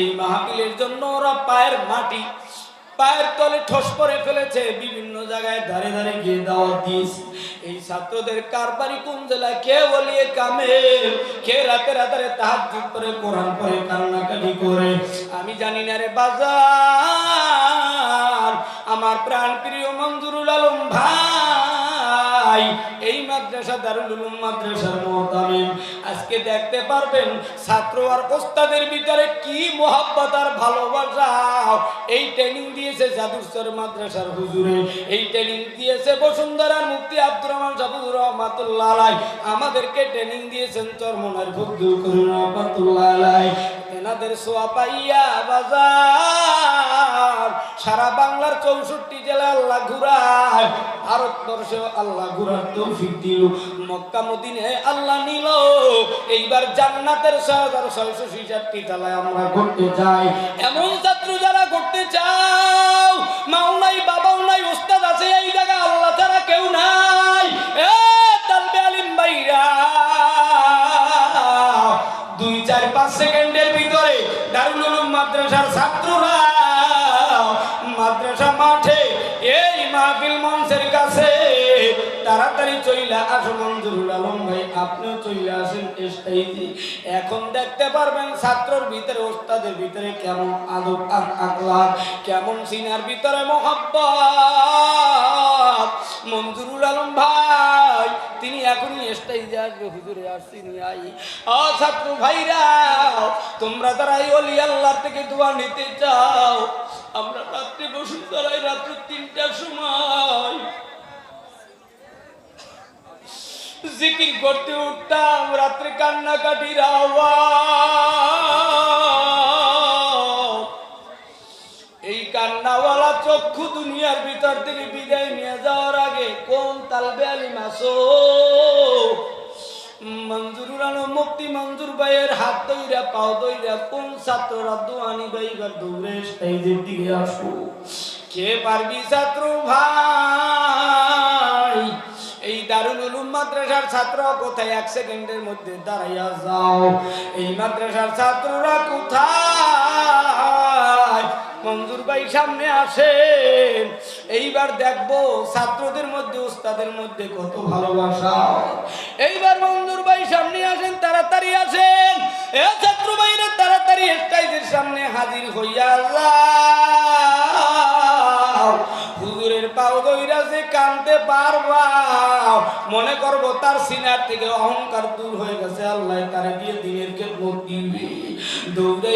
এই মাহফিলের জন্য ওরা পায়ের মাটি, পায়ের তলে ঠোস করে ফেলেছে, বিভিন্ন জায়গায় ধারে ধারে গিয়ে দিয়েছে। এই ছাত্রদের কারবারি কোন জেলায়? কে বলিয়ে কামে? কে রাতে তাহাজ্জুদ করে, কোরআন কান্নাকাটি করে? আমি জানি না রে বাজার, আমার প্রাণ প্রিয় মঞ্জুরুল আলম ভাই এই মাদ্রাসা দারুল উলুম মাদ্রাসার মোহতামিম। আজকে দেখতে পারবেন ছাত্র আর ওস্তাদের ভিতরে কি মোহাব্বত আর ভালোবাসা। এই ট্রেনিং দিয়েছে জাদুরসর মাদ্রাসার হুজুরে। এই ট্রেনিং দিয়েছে বসুন্ধরার মুক্তি আব্দুর রহমান সাবুর রহমাতুল্লাহ আমাদেরকে ট্রেনিং দিয়েছেন চরমনার ফজলুল করিম রহমাতুল্লাহ তেনাদের সোয়া পাইয়া বাজার। সারা বাংলার চৌষট্টি জেলা আল্লাহ ঘুরায়। ভারতবর্ষে আল্লাহ ঘুরার তৌফিক দিল। মক্কা মদিনে আল্লাহ নিল। এইবার জান্নাতের সহজার ছয়শো ছিষট্টি তালায় আমরা ঘুরতে যাই। এমন চার, পাঁচ সেকেন্ডের ভিতরে দারুল মাদ্রাসার ছাত্ররা মাদ্রাসা মাঠে এই মাহফিল মঞ্চের কাছে তাড়াতাড়ি চইলা আসো, মঞ্জুরুল আলম ভাই, আপনিও চইলা আসেন এখন দেখতে পারবেন ছাত্রর ভিতরে, ওস্তাদের ভিতরে কেমন আদব আক- আকলাক কেমন সিনার ভিতরে মোহাব্বত। আসবে হুজুরে ছাত্র ভাইরা, তোমরা অলি আল্লাহ থেকে দোয়া নিতে চাও, আমরা রাত্রে বসুন্ধরায় রাত্রে তিনটার সময়। জিকির করতে উঠতাম, রাত্রে কান্নাকাটির এই কান্নাওয়ালা চক্ষু দুনিয়ার ভিতর থেকে বিদায় নিয়ে যাওয়ার আগে কোন তালবে আলী মাসো আলম মুক্তি মঞ্জুর ভাইয়ের হাত দইরা পাও দইরা কোন ছাত্ররা দোয়ানি ভাই এবার দৌড়ে স্টেজের দিকে আসো। কে পারবি ছাত্র ভাই? এই দারুল উলুম মাদ্রাসার ছাত্র কোথায়? এক সেকেন্ডের মধ্যে দাঁড়াইয়া যাও। এই মাদ্রাসার ছাত্ররা কোথায়? মঞ্জুর ভাই সামনে আসেন। এইবার দেখব ছাত্রদের মধ্যে, উস্তাদের মধ্যে কত ভালোবাসা। এইবার মঞ্জুর ভাই সামনে আসেন, তাড়াতাড়ি আসেন। এ ছাত্র ভাইরা, তাড়াতাড়ি স্টাইজের সামনে হাজির হইয়া যাও। হুজুরের পাও দইরা যে কানতে পারবা। মনে করব তার সিনার থেকে অহংকার দূর হয়ে গেছে। আল্লাহ তারা দিয়ে দিনের কে দিবে। দৌড়ে